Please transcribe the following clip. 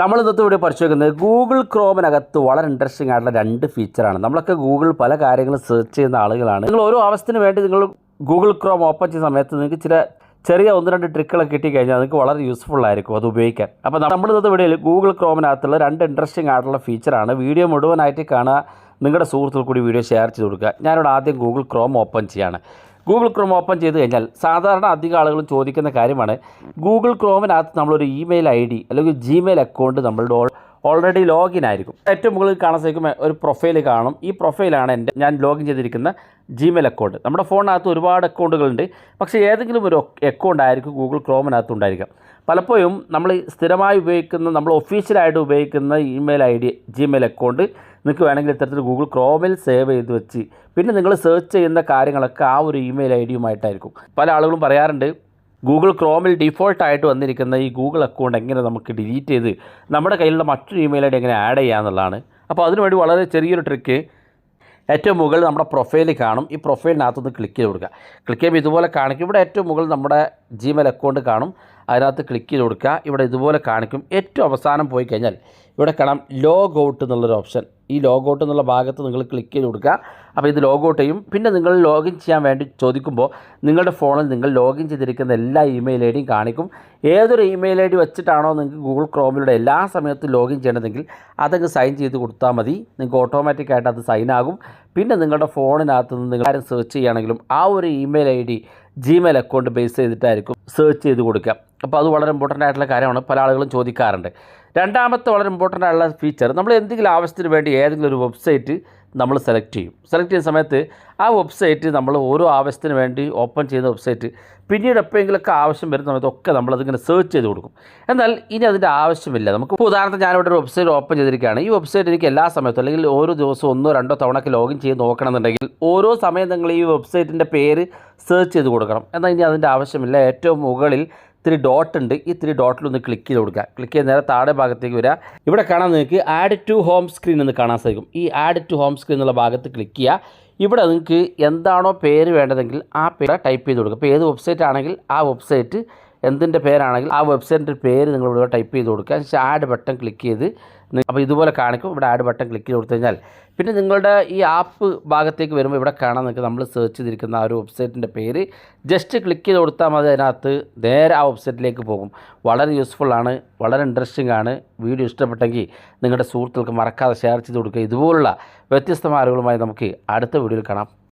നമ്മൾ ഇന്നത്തെ വീഡിയോ വെക്കുന്നത് ഗൂഗിൾ ക്രോമിനകത്ത് വളരെ ഇൻട്രസ്റ്റിംഗ് ആയിട്ടുള്ള രണ്ട് ഫീച്ചറാണ് നമ്മളൊക്കെ ഗൂഗിൾ പല കാര്യങ്ങളും സെർച്ച് ചെയ്യുന്ന ആളുകളാണ്. നിങ്ങൾ ഓരോ അവസ്ഥയ്ക്ക് വേണ്ടി നിങ്ങൾ ഗൂഗിൾ ക്രോം ഓപ്പൺ ചെയ്യുന്ന സമയത്ത് നിങ്ങൾക്ക് ചില ചെറിയ ഒന്ന് രണ്ട് ട്രിക്കുകളൊക്കെ കിട്ടിക്കഴിഞ്ഞാൽ നിങ്ങൾക്ക് വളരെ യൂസ്ഫുൾ ആയിരിക്കും അത് ഉപയോഗിക്കാൻ. അപ്പോൾ നമ്മൾ ഇന്നത്തെ വീഡിയോയിൽ ഗൂഗിൾ ക്രോമിനകത്തുള്ള രണ്ട് ഇൻട്രസ്റ്റിംഗ് ആയിട്ടുള്ള ഫീച്ചറാണ് വീഡിയോ മുഴുവനായിട്ട് കാണുക. നിങ്ങളുടെ സുഹൃത്തുക്കൾ കൂടി വീഡിയോ ഷെയർ ചെയ്ത് കൊടുക്കുക. ഞാനിവിടെ ആദ്യം ഗൂഗിൾ ക്രോം ഓപ്പൺ ചെയ്യാണ്. ഗൂഗിൾ ക്രോം ഓപ്പൺ ചെയ്ത് കഴിഞ്ഞാൽ സാധാരണ അധികം ആളുകളും ചോദിക്കുന്ന കാര്യമാണ് ഗൂഗിൾ ക്രോമിനകത്ത് നമ്മളൊരു ഇമെയിൽ ഐ ഡി അല്ലെങ്കിൽ ജിമെയിൽ അക്കൗണ്ട് നമ്മളുടെ ഓൾ ഓൾറെഡി ലോഗിൻ ആയിരിക്കും. ഏറ്റവും മുകളിൽ കാണാൻ സാധിക്കും ഒരു പ്രൊഫൈൽ കാണും. ഈ പ്രൊഫൈലാണ് എന്റെ ഞാൻ ലോഗിൻ ചെയ്തിരിക്കുന്ന ജിമെയിൽ അക്കൗണ്ട് നമ്മുടെ ഫോണിനകത്ത് ഒരുപാട് അക്കൗണ്ടുകളുണ്ട് പക്ഷേ ഏതെങ്കിലും ഒരു അക്കൗണ്ട് ആയിരിക്കും ഗൂഗിൾ ക്രോമിനകത്ത് ഉണ്ടായിരിക്കുക. പലപ്പോഴും നമ്മൾ സ്ഥിരമായി ഉപയോഗിക്കുന്ന നമ്മൾ ഒഫീഷ്യലായിട്ട് ഉപയോഗിക്കുന്ന email I D Gmail account നിങ്ങൾക്ക് വേണമെങ്കിൽ ഇത്തരത്തിൽ ഗൂഗിൾ ക്രോമിൽ സേവ് ചെയ്ത് വെച്ച് പിന്നെ നിങ്ങൾ സെർച്ച് ചെയ്യുന്ന കാര്യങ്ങളൊക്കെ ആ ഒരു ഇമെയിൽ ഐ ഡിയുമായിട്ടായിരിക്കും പല ആളുകളും പറയാറുണ്ട് ഗൂഗിൾ ക്രോമിൽ ഡിഫോൾട്ടായിട്ട് വന്നിരിക്കുന്ന ഈ ഗൂഗിൾ അക്കൗണ്ട് എങ്ങനെ നമുക്ക് ഡിലീറ്റ് ചെയ്ത് നമ്മുടെ കയ്യിലുള്ള മറ്റൊരു ഇമെയിൽ ഐ ഡി എങ്ങനെ ആഡ് ചെയ്യാമെന്നുള്ളതാണ് അപ്പോൾ അതിനുവേണ്ടി വളരെ ചെറിയൊരു ട്രിക്ക് ഏറ്റവും മുകളിൽ നമ്മുടെ പ്രൊഫൈൽ കാണും. ഈ പ്രൊഫൈലിനകത്തുനിന്ന് ക്ലിക്ക് ചെയ്ത് കൊടുക്കുക. ക്ലിക്ക് ചെയ്യുമ്പോൾ ഇതുപോലെ കാണിക്കും. ഇവിടെ ഏറ്റവും മുകളിൽ നമ്മുടെ ജിമെയിൽ അക്കൗണ്ട് കാണും. അതിനകത്ത് ക്ലിക്ക് ചെയ്ത് കൊടുക്കുക. ഇവിടെ ഇതുപോലെ കാണിക്കും. ഏറ്റവും അവസാനം പോയി കഴിഞ്ഞാൽ ഇവിടെ കാണാം ലോഗ് ഔട്ട് എന്നുള്ളൊരു ഓപ്ഷൻ ഈ ലോഗ് ഔട്ട് എന്നുള്ള ഭാഗത്ത് നിങ്ങൾ ക്ലിക്ക് ചെയ്ത് കൊടുക്കുക. അപ്പോൾ ഇത് ലോഗ് ഔട്ട് ചെയ്യും. പിന്നെ നിങ്ങൾ ലോഗിൻ ചെയ്യാൻ വേണ്ടി ചോദിക്കുമ്പോൾ നിങ്ങളുടെ ഫോണിൽ നിങ്ങൾ ലോഗിൻ ചെയ്തിരിക്കുന്ന എല്ലാ ഇമെയിൽ ഐ ഡിയും കാണിക്കും. ഏതൊരു ഇമെയിൽ ഐ ഡി വെച്ചിട്ടാണോ നിങ്ങൾക്ക് ഗൂഗിൾ ക്രോമിലൂടെ എല്ലാ സമയത്തും ലോഗിൻ ചെയ്യണമെങ്കിൽ അതങ്ങ് സൈൻ ചെയ്ത് കൊടുത്താൽ മതി. നിങ്ങൾക്ക് ഓട്ടോമാറ്റിക്കായിട്ട് അത് സൈൻ ആകും. പിന്നെ നിങ്ങളുടെ ഫോണിനകത്ത് നിന്ന് നിങ്ങൾ ആരും സെർച്ച് ചെയ്യുകയാണെങ്കിലും ആ ഒരു email I D Gmail account base ചെയ്തിട്ടായിരിക്കും search ചെയ്ത് കൊടുക്കുക. അപ്പോൾ അത് വളരെ ഇമ്പോർട്ടന്റ് ആയിട്ടുള്ള കാര്യമാണ്. പല ആളുകളും ചോദിക്കാറുണ്ട്. രണ്ടാമത്തെ വളരെ ഇമ്പോർട്ടന്റ് ആയിട്ടുള്ള ഫീച്ചർ നമ്മൾ എന്തെങ്കിലും ആവശ്യത്തിന് വേണ്ടി ഏതെങ്കിലും ഒരു വെബ്സൈറ്റ് നമ്മൾ സെലക്ട് ചെയ്യും. സെലക്ട് ചെയ്യുന്ന സമയത്ത് ആ വെബ്സൈറ്റ് നമ്മൾ ഓരോ ആവശ്യത്തിന് വേണ്ടി ഓപ്പൺ ചെയ്യുന്ന വെബ്സൈറ്റ് പിന്നീട് എപ്പോഴെങ്കിലുമൊക്കെ ആവശ്യം വരുന്ന സമയത്തൊക്കെ നമ്മളതിങ്ങനെ സെർച്ച് ചെയ്ത് കൊടുക്കും. എന്നാൽ ഇനി അതിന്റെ ആവശ്യമില്ല. നമുക്ക് ഉദാഹരണത്തിന് ഞാനിവിടെ ഒരു വെബ്സൈറ്റ് ഓപ്പൺ ചെയ്തിരിക്കുകയാണ്. ഈ വെബ്സൈറ്റ് എനിക്ക് എല്ലാ സമയത്തും അല്ലെങ്കിൽ ഓരോ ദിവസവും ഒന്നോ രണ്ടോ തവണക്ക് ലോഗിൻ ചെയ്ത് നോക്കണമെന്നുണ്ടെങ്കിൽ ഓരോ സമയം നിങ്ങൾ ഈ വെബ്സൈറ്റിന്റെ പേര് സെർച്ച് ചെയ്ത് കൊടുക്കണം. എന്നാൽ ഇനി അതിന്റെ ആവശ്യമില്ല. ഏറ്റവും മുകളിൽ ഇത്തിരി ഡോട്ട് ഉണ്ട്. ഈ ഇത്തിരി ഡോട്ടിലൊന്ന് ക്ലിക്ക് ചെയ്ത് കൊടുക്കുക. ക്ലിക്ക് ചെയ്ത് നേരെ താഴെ ഭാഗത്തേക്ക് വരിക. ഇവിടെ കാണാൻ നിങ്ങൾക്ക് ആഡ് ടു ഹോം സ്ക്രീൻ എന്ന് കാണാൻ സാധിക്കും. ഈ ആഡ് ടു ഹോം സ്ക്രീൻ എന്നുള്ള ഭാഗത്ത് ക്ലിക്ക് ചെയ്യുക. ഇവിടെ നിങ്ങൾക്ക് എന്താണോ പേര് വേണ്ടതെങ്കിൽ ആ പേര് ടൈപ്പ് ചെയ്ത് കൊടുക്കുക. അപ്പോൾ ഏത് വെബ്സൈറ്റ് ആണെങ്കിൽ ആ വെബ്സൈറ്റ് എന്തിന്റെ പേരാണെങ്കിൽ ആ വെബ്സൈറ്റിന്റെ പേര് നിങ്ങൾ ഇവിടെ ടൈപ്പ് ചെയ്ത് കൊടുക്കുക. ആഡ് ബട്ടൺ ക്ലിക്ക് ചെയ്ത് അപ്പോൾ ഇതുപോലെ കാണിക്കും. ഇവിടെ ആഡ് ബട്ടൺ ക്ലിക്ക് ചെയ്ത് കൊടുത്തു കഴിഞ്ഞാൽ പിന്നെ നിങ്ങളുടെ ഈ ആപ്പ് ഭാഗത്തേക്ക് വരുമ്പോൾ ഇവിടെ കാണാൻ നിങ്ങൾക്ക് നമ്മൾ സെർച്ച് ചെയ്തിരിക്കുന്ന ആ ഒരു വെബ്സൈറ്റിന്റെ പേര് ജസ്റ്റ് ക്ലിക്ക് ചെയ്ത് കൊടുത്താൽ മതി അതിനകത്ത് നേരെ ആ വെബ്സൈറ്റിലേക്ക് പോകും. വളരെ യൂസ്ഫുൾ ആണ് വളരെ ഇൻട്രസ്റ്റിംഗ് ആണ്. വീഡിയോ ഇഷ്ടപ്പെട്ടെങ്കിൽ നിങ്ങളുടെ സുഹൃത്തുക്കൾക്ക് മറക്കാതെ ഷെയർ ചെയ്ത് കൊടുക്കുക. ഇതുപോലുള്ള വ്യത്യസ്തമായ അറിവുകളുമായി നമുക്ക് അടുത്ത വീഡിയോയിൽ കാണാം.